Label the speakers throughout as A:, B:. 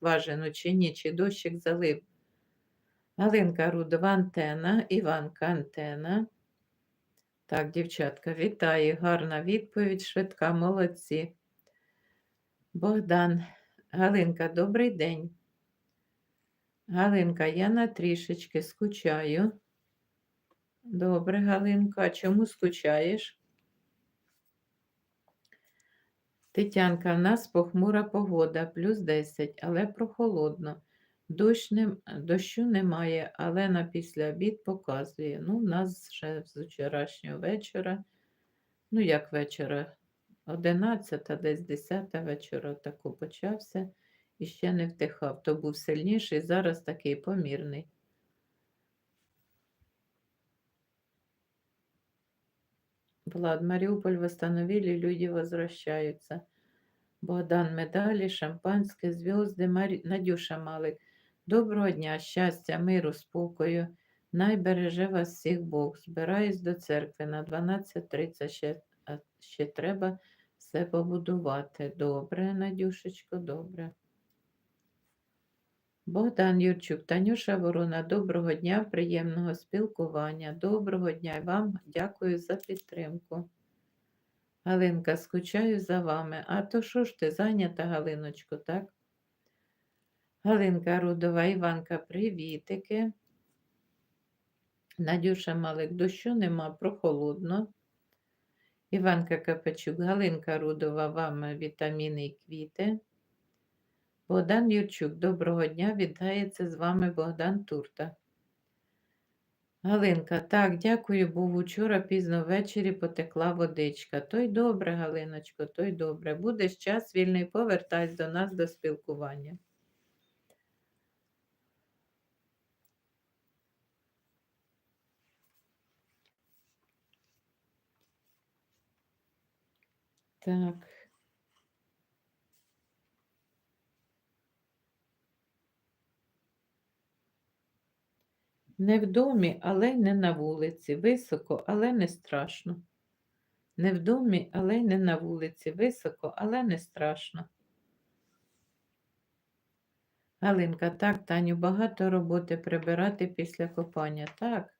A: скважину чи ні, чи дощик залив. Галинка Рудова антена, Іванка антена. Так, дівчатка, вітаю. Гарна відповідь, швидка, молодці. Богдан, Галинка, добрий день. Галинка, я на трішечки скучаю. Добре, Галинка, чому скучаєш? Тетянка, в нас похмура погода, плюс 10, але прохолодно. Дощ не, дощу немає, але на післяобід показує. Ну, в нас вже з вчорашнього вечора, ну як вечора, 11, десь 10 вечора таку почався і ще не втихав. То був сильніший, зараз такий помірний. Влад, Мариуполь восстановили, люди возвращаются. Богдан медалі, шампанське, зв'язки, Марі... Надюша Малик. Доброго дня, щастя, миру, спокою. Най береже вас всіх Бог. Збираюсь до церкви на 12.30 ще, ще треба все побудувати. Добре, Надюшечко, добре. Богдан Юрчук, Танюша Ворона, доброго дня, приємного спілкування. Доброго дня і вам дякую за підтримку. Галинка, скучаю за вами. А то що ж ти зайнята, Галиночко, так? Галинка Рудова, Іванка, привітики. Надюша Малик, дощу нема, прохолодно. Іванка Капачук, Галинка Рудова, вам вітаміни і квіти. Богдан Юрчук, доброго дня, вітається з вами Богдан Турта. Галинка, так, дякую Богу. Вчора пізно ввечері потекла водичка. То й добре, Галиночко, то й добре. Будеш час вільний, повертайся до нас до спілкування. Так. Не в домі, але й не на вулиці. Високо, але не страшно. Не в домі, але й не на вулиці. Високо, але не страшно. Галинка, так, Таню, багато роботи прибирати після копання. Так.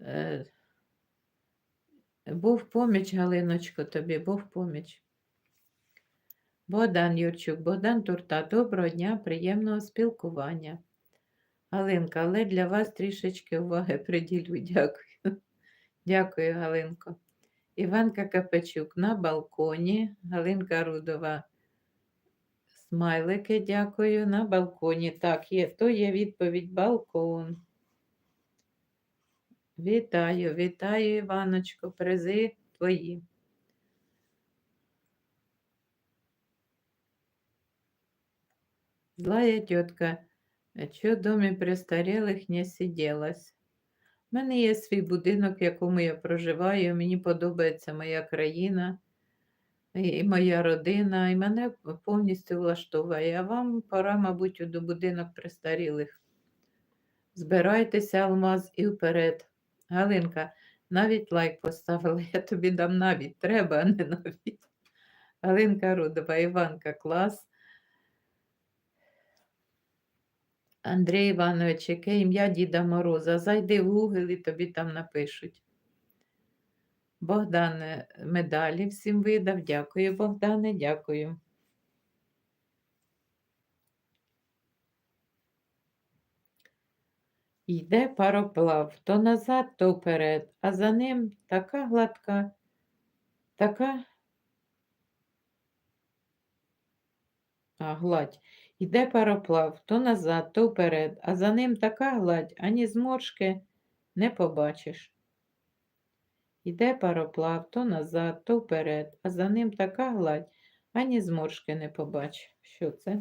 A: Е, був поміч, Галиночко, тобі, був поміч. Богдан Юрчук, Богдан Турта, доброго дня, приємного спілкування. Галинка, але для вас трішечки уваги приділю. Дякую. Дякую, Галинко. Іванка Капечук на балконі. Галинка Рудова. Смайлики, дякую. На балконі. Так, є, то є відповідь балкон. Вітаю, вітаю, Іваночко, призи твої. Злая тітка, що в домі престарілих не сиділась. У мене є свій будинок, в якому я проживаю. Мені подобається моя країна і моя родина, і мене повністю влаштовує. А вам пора, мабуть, до будинок престарілих. Збирайтеся, алмаз, і вперед. Галинка, навіть лайк поставила, я тобі дам навіть треба, а не навіть. Галинка Рудова, Іванка, клас. Андрій Іванович, яке ім'я Діда Мороза? Зайди в Google і тобі там напишуть. Богдан медалі всім видав. Дякую, Богдане, дякую. Йде пароплав то назад, то вперед, а за ним така гладка, така гладь. Йде пароплав то назад, то вперед, а за ним така гладь, ані зморшки не побачиш. Йде пароплав то назад, то вперед, а за ним така гладь, ані зморшки не побачиш. Що це?